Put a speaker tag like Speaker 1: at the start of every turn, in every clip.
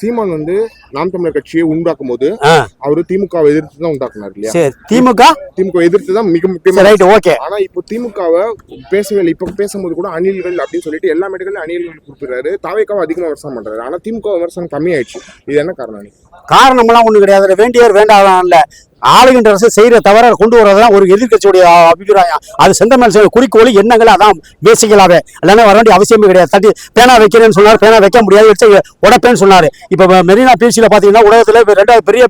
Speaker 1: சீமான் வந்து நாம் தமிழர் கட்சியை உண்டாக்கும் போது அவரு திமுகவை எதிர்த்து தான் உண்டாக்குனார் இல்லையா?
Speaker 2: சரி திமுக?
Speaker 1: திமுக எதிர்த்து தான் மிக
Speaker 2: சரி
Speaker 1: முக்கியமான
Speaker 2: ரைட் ஓகே.
Speaker 1: ஆனா இப்போ திமுகவை பேசவே இல்லை. இப்ப பேசும்போது கூட அணில்கள் அப்படின்னு சொல்லிட்டு எல்லா மேடைகள்ல அணில்கள் குறிப்பிடுறாரு. தாவேக்காவை அதிகமா விமர்சனம் பண்றாரு. ஆனா திமுக விமர்சனம் கம்மியாயிடுச்சு. இது என்ன காரணம்
Speaker 2: காரணமெல்லாம் ஒண்ணு கிடையாது. வேண்டியவர் வேண்டாதான் இல்ல ஆளுகின்ற அரசு செய்யற தவிர கொண்டு வரதான் ஒரு எதிர்க்கட்சியுடைய அபிப்பிராயம். அது செந்தமேல் செய்ய குறிக்கோள் எண்ணங்கள் அதான் பேசிக்கலாவே. இல்லைன்னா வர வேண்டிய அவசியமே கிடையாது. தட்டி பேனா வைக்கிறேன்னு சொன்னார் பேனா வைக்க முடியாது. வச்சு உடப்பேன்னு சொன்னாரு. இப்ப மெரினா பீச்சில் பாத்தீங்கன்னா உலகத்துல ரெண்டாவது பெரிய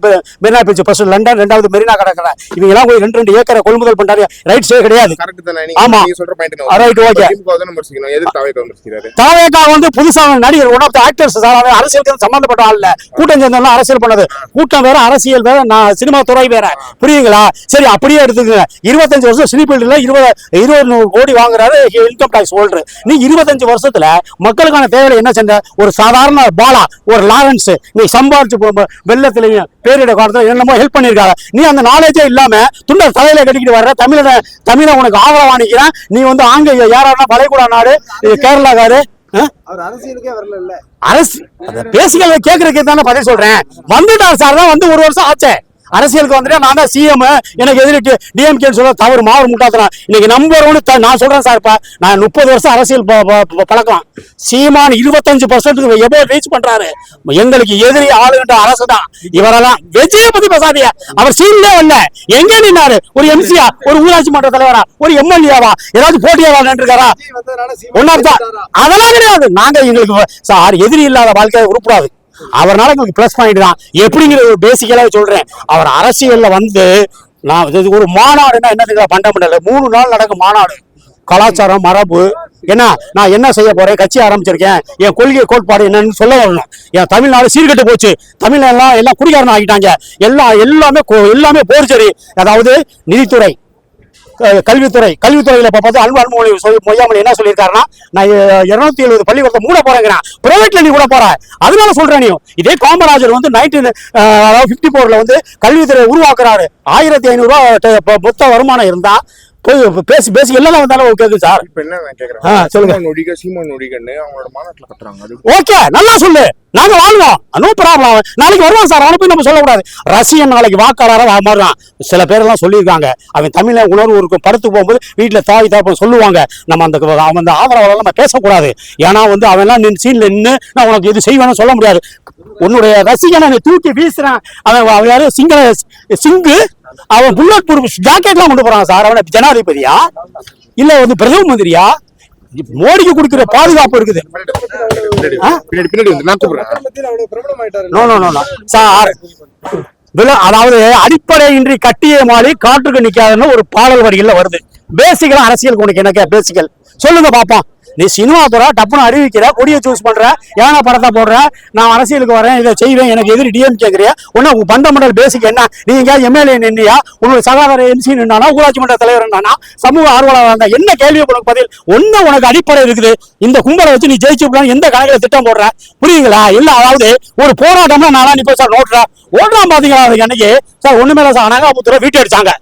Speaker 2: மெரினா பீச் ஃபர்ஸ்ட் லண்டன் ரெண்டாவது மெரினா கடற்கரை. இவங்க எல்லாம் போய் ரெண்டு ரெண்டு ஏக்கரை கொள்முதல் பண்றாரு. ரைட்ஸே கிடையாது.
Speaker 1: கரெக்ட் தானே
Speaker 2: ஆமா.
Speaker 1: நீங்க சொல்ற பாயிண்ட்
Speaker 2: Right, okay.
Speaker 1: திமுக தான் விமர்சிக்கணும். எதிர்த்து தாவேக்கா
Speaker 2: வந்து புதுசா நடிகர் ஒன் ஆஃப் த ஆக்டர்ஸ் அரசியலுக்கு சம்பந்தப்பட்ட ஆள் கூட்டம் சேர்ந்தவங்க அரசியல் பண்ணது. கூட்டம் வேற அரசியல் வேற நான் சினிமா துறை வேற. புரியுங்களா சரி அப்படியே எடுத்துக்கங்க. இருபத்தஞ்சு வருஷம் சினி ஃபீல்டுல இருபது இருபது நூறு கோடி வாங்குறாரு இன்கம் டாக்ஸ் ஹோல்டர் நீ இருபத்தஞ்சு வருஷத்துல மக்களுக்கான தேவையை என்ன செஞ்ச? ஒரு சாதாரண பாலா ஒரு லாரன்ஸ் நீ சம்பாதிச்சு போ- வெள்ளத்திலையும் பேரிட காலத்துல என்னமோ ஹெல்ப் பண்ணிருக்காங்க நீ அந்த நாலேஜே இல்லாம துண்ட தலையில கட்டிக்கிட்டு வர்ற தமிழ தமிழ உனக்கு ஆதரவாணிக்கிறேன் நீ வந்து ஆங்க யாராவது வளைகுடா நாடு கேரளாக்காரு
Speaker 3: அரசியலுக்கே வரல இல்ல.
Speaker 2: அரசு பேசிக்கல கேக்குறதுக்கு தானே பதில் சொல்றேன். வந்துட்டார் சார் தான் வந்து ஒரு வருஷம் ஆச்சே. அரசியலுக்கு வந்துட்டு நான் தான் சிஎம் எனக்கு எதிர்த்து டிஎம்கேன்னு சொல்ல தவறு மாறு முட்டாத்தலாம் இன்னைக்கு நம்பர் ஒன்று நான் சொல்றேன் சார் இப்ப. நான் முப்பது வருஷம் அரசியல் பழக்கம். சீமான் இருபத்தஞ்சு பர்சன்ட் எவ்வளோ ரீச் பண்றாரு? எங்களுக்கு எதிரி ஆளுகின்ற அரசு தான். இவரெல்லாம் விஜய பத்தி பேசாதீங்க. அவர் சீன்லே வரல. எங்க நின்னாரு? ஒரு எம்சியா ஒரு ஊராட்சி மன்ற தலைவரா? ஒரு எம்எல்ஏவா ஏதாவது போட்டியாவா நின்றுக்காரா ஒன்னா அதெல்லாம் கிடையாது. நாங்க எங்களுக்கு சார் எதிரி இல்லாத வாழ்க்கையை உருப்படாது. அவர்னால எங்களுக்கு ப்ளஸ் பாயிண்ட் தான். எப்படிங்கிற ஒரு பேசிக்கலாக சொல்கிறேன் அவர் அரசியலில் வந்து நான் இது ஒரு மாநாடுன்னா என்ன பண்டமண்டல? மூணு நாள் நடக்கும் மாநாடு. கலாச்சாரம் மரபு என்ன? நான் என்ன செய்ய போறேன்? கட்சி ஆரம்பிச்சிருக்கேன். என் கொள்கை கோட்பாடு என்னன்னு சொல்ல வரணும். என் தமிழ்நாடு சீர்கெட்டு போச்சு. தமிழ்நாடுலாம் எல்லாம் எல்லாம் குடிகாரன் ஆகிட்டாங்க. எல்லாம் எல்லாமே எல்லாமே போர்ச்சரி. அதாவது நிதித்துறை. கல்வித்துறை கல்வித்துறையில் இப்போ பார்த்து அன்பு அன்புமொழி சொல்லி மொய்யாமொழி என்ன சொல்லியிருக்காருன்னா நான் இருநூத்தி எழுபது பள்ளிக்கூடத்தை மூட போறேங்கிறான். பிரைவேட்ல நீ கூட போற. அதனால சொல்றேன் நீ இதே காமராஜர் வந்து நைன்டீன் அதாவது ஃபிஃப்டி ஃபோர்ல வந்து கல்வித்துறை உருவாக்குறாரு. ஆயிரத்தி ஐநூறுரூவா மொத்த வருமானம் இருந்தால் போய் பேசி பேசி எல்லாம் வந்தாலும் ஓகே சார்.
Speaker 1: இப்ப என்ன நான்
Speaker 2: ஆ,
Speaker 1: கேக்குறேன்
Speaker 2: சொல்லுங்க.
Speaker 1: நொடிக சீமான் நொடிகன்னு அவங்களோட மாநாட்டுல கட்டுறாங்க
Speaker 2: ஓகே நல்லா சொல்லு. நாங்க வாழ்வோம். நோ ப்ராப்ளம் நாளைக்கு வருவான் சார். அவனை போய் நம்ம சொல்லக்கூடாது. ரசிகன் நாளைக்கு வாக்காளராக மாறுறான். சில பேரெல்லாம் சொல்லியிருக்காங்க. அவன் தமிழ உணர்வு இருக்கும். படுத்து போகும்போது வீட்டுல தாய் தாப்பன் சொல்லுவாங்க. நம்ம அந்த அவன் அந்த ஆதரவாளர் நம்ம பேசக்கூடாது. ஏன்னா வந்து அவன் எல்லாம் நின்று சீன்ல நின்று நான் உனக்கு இது செய்வேன்னு சொல்ல முடியாது. உன்னுடைய ரசிகனை தூக்கி வீசுறான். அவன் அவன் யாரு? சிங்கள சிங்கு. அவன் புல்லட் ப்ரூஃப் ஜாக்கெட்லாம் கொண்டு போறான் சார். அவனை ஜனாதிபதியா? இல்ல வந்து பிரதம மந்திரியா? மோடிக்கு கொடுக்கிற பாதுகாப்பு இருக்குது.
Speaker 1: பின்னாடி
Speaker 2: ஆ?
Speaker 1: பின்னாடி
Speaker 2: சார் அதாவது அடிப்படையின்றி கட்டிய மாறி காற்றுக்கு நிக்காதுன்னு ஒரு பாடல் வரிகள்ல வருது. பேசிக்கலா அரசியல் உனக்கு எனக்கு பேசிக்கல் சொல்லுங்க பாப்போம் நீ சினிமா துறை டப்புன்னு அறிவிக்கிற கொடியை சூஸ் பண்ற ஏன்னா படத்தை போடுற நான் அரசியலுக்கு வரேன் இதை செய்வேன் எனக்கு எதிரி டிஎம் கேட்குறிய உன்ன உங்க பண்டமெண்டல் பேசிக் என்ன? நீ எங்கேயாவது எம்எல்ஏ நின்றியா உன்னோட சகாதார எம்சி நின்னானா? ஊராட்சி மன்ற தலைவர் நின்னானா சமூக ஆர்வலர் இருந்தா? என்ன கேள்வி உனக்கு பதில்? ஒண்ணு உனக்கு அடிப்படை இருக்குது. இந்த கும்பலை வச்சு நீ ஜெயிச்சு எந்த கணக்கில் திட்டம் போடுற? புரியுங்களா இல்ல அதாவது ஒரு போராட்டம்னா நானா நீ போய் சார் நோட்டுற ஓட்டுறான் பாத்தீங்களா அதுக்கு அன்னைக்கு? சார் ஒண்ணுமே சார் அனகாபுத்திர வீட்டு அடிச்சாங்க.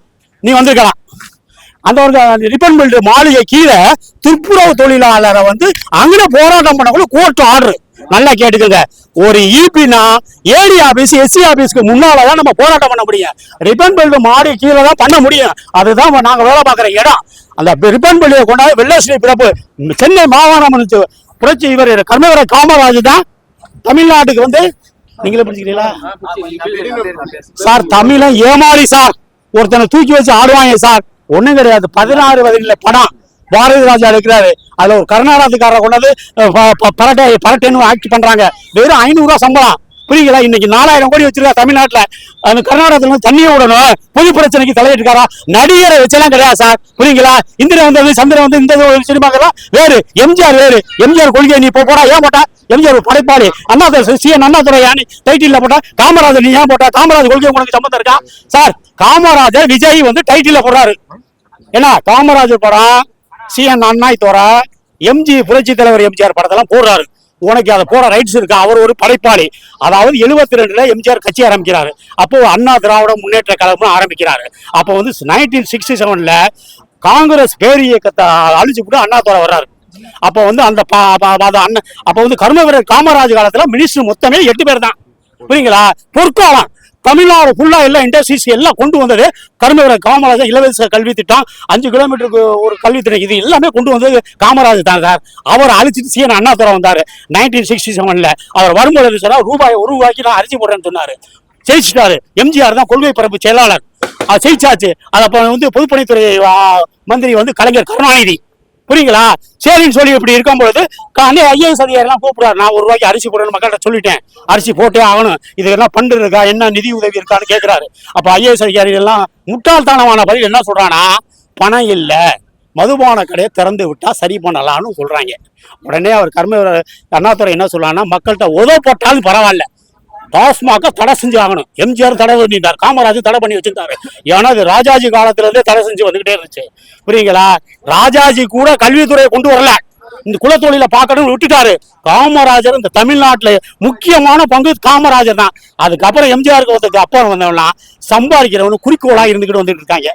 Speaker 2: நீ வந்திருக்கலாம். அந்த ஒரு ரிப்பன் பில்டு மாளிகை கீழே துப்புரவு தொழிலாளரை வந்து அங்கே போராட்டம் பண்ணக்குள்ள கோர்ட் ஆர்டர் நல்லா கேட்டுக்கோங்க. ஒரு இபினா ஏடி ஆபீஸ் எஸ்சி ஆபீஸ்க்கு முன்னால தான் நம்ம போராட்டம் பண்ண முடியும். ரிப்பன் பில்டு மாடி கீழே தான் பண்ண முடியும். அதுதான் நாங்க வேலை பார்க்குற இடம். அந்த ரிப்பன் பில்டியை கொண்டாந்து வெள்ளஸ்ரீ பிறப்பு. சென்னை மாகாணம் புரட்சி இவர் கர்மவர காமராஜ் தான். தமிழ்நாட்டுக்கு வந்து நீங்களே பிடிச்சிக்கிறீங்களா சார் தமிழன் ஏமாளி சார். ஒருத்தனை தூக்கி வச்சு ஆடுவாங்க சார். ஒண்ணும் கிடையாது. பதினாறு வயதுல படம் பாரதி ராஜா இருக்கிறாரு அதுல ஒரு கர்நாடகத்துக்காரரை கொண்டாந்து ப- பரட்டை பரட்டைன்னு ஆக்ட் பண்றாங்க. வெறும் ஐநூறு சம்பளம். புரியுங்களா இன்னைக்கு நாலாயிரம் கோடி வச்சிருக்கா தமிழ்நாட்டுல. அந்த கர்நாடகத்துல தண்ணியை விடணும். பொது பிரச்சனைக்கு தலையிட்டுக்காரா நடிகரை வச்செல்லாம் கிடையாது சார். புரியுங்களா இந்திரன் வந்தது சந்திரன் வந்து இந்த சினிமாக்கெல்லாம் வேறு. எம்ஜிஆர் வேறு. எம்ஜிஆர் கொள்கை நீ இப்போ போடா ஏன் போட்டா? எம்ஜிஆர் ஒரு படைப்பாளி. அண்ணாதுரை சி என் அண்ணாதுரை யானி டைட்டில் போட்டா காமராஜர் நீ ஏன் போட்டா? காமராஜர் கொள்கை உனக்கு சம்பந்தம் இருக்கா? சார் காமராஜர் விஜய் வந்து டைட்டில் போடுறாரு. என்ன காமராஜர் படம் சிஎன் அண்ணாய் தோரா எம்ஜி புரட்சி தலைவர் எம்ஜிஆர் படத்தெல்லாம் போடுறாரு. உனக்கு அதை போட ரைட்ஸ் இருக்கா? அவர் ஒரு படைப்பாளி. அதாவது எழுபத்தி ரெண்டுல எம்ஜிஆர் கட்சி ஆரம்பிக்கிறாரு. அப்போ அண்ணா திராவிட முன்னேற்ற கழகம் ஆரம்பிக்கிறாரு. அப்போ வந்து நைன்டீன் சிக்ஸ்டி செவன்ல காங்கிரஸ் பேர் இயக்கத்தை அழிச்சு கூட அண்ணா தோரா வர்றாரு. அப்போ வந்து அந்த பா- அண்ணன் அப்போ வந்து கர்ம வீரர் காமராஜ் காலத்துல மினிஸ்டர் மொத்தமே எட்டு பேர் தான். புரியுங்களா? பொற்காலம். தமிழ்நாடு ஃபுல்லாக எல்லாம் இண்டஸ்ட்ரீஸ் எல்லாம் கொண்டு வந்தது. கர்மவீரர் காமராஜர் இலவச கல்வி திட்டம் அஞ்சு கிலோமீட்டருக்கு ஒரு கல்வி திட்டம் இது எல்லாமே கொண்டு வந்தது காமராஜர் தான் சார். அவர் அழிச்சிட்டு சீன அண்ணாதுரை வந்தார். நைன்டீன் சிக்ஸ்டி செவனில் அவர் வரும்போது சொன்னால் ரூபாய் ஒரு ரூபாய்க்கு நான் அரிசி போடுறேன்னு சொன்னார். ஜெயிச்சிட்டாரு. எம்ஜிஆர் தான் கொள்கை பரப்பு செயலாளர். அது ஜெயிச்சாச்சு. அது அப்போ வந்து பொதுப்பணித்துறை மந்திரி வந்து கலைஞர் கருணாநிதி. புரியுங்களா? சரின்னு சொல்லி இப்படி இருக்கும் பொழுது அண்ணே ஐஏஎஸ் அதிகாரிலாம் கூப்பிடுறாரு நான் ஒரு ரூபாய்க்கு அரிசி போடுறேன்னு மக்கள்கிட்ட சொல்லிட்டேன். அரிசி போட்டே ஆகணும். இது என்ன பண்டு இருக்கா? என்ன நிதி உதவி இருக்கான்னு கேட்கிறாரு அப்ப ஐஏஎஸ் அதிகாரிகள்லாம் முட்டாள்தானமான முட்டாள்தனமான பதில் என்ன சொல்றானா பணம் இல்லை. மதுபான கடையை திறந்து விட்டா சரி பண்ணலாம்னு சொல்றாங்க. உடனே அவர் கர்ம அண்ணாத்துறை என்ன சொல்றாங்கன்னா மக்கள்கிட்ட உதவ போட்டாலும் பரவாயில்ல. டாஸ்மாக தடை செஞ்சு ஆகணும். எம்ஜிஆர் தடை பண்ணிட்டார். காமராஜர் தடை பண்ணி வச்சிருந்தாரு. ஏன்னா இது ராஜாஜி காலத்துலேருந்தே தடை செஞ்சு வந்துகிட்டே இருந்துச்சு. புரியுங்களா ராஜாஜி கூட கல்வித்துறையை கொண்டு வரல. இந்த குலத்தொழில பார்க்கணும்னு விட்டுட்டாரு. காமராஜர் இந்த தமிழ்நாட்டுல முக்கியமான பங்கு காமராஜர் தான். அதுக்கப்புறம் எம்ஜிஆருக்கு வந்ததுக்கு அப்புறம் வந்தவனா சம்பாதிக்கிறவனு குறிக்கோளா இருந்துகிட்டு வந்துட்டு இருக்காங்க.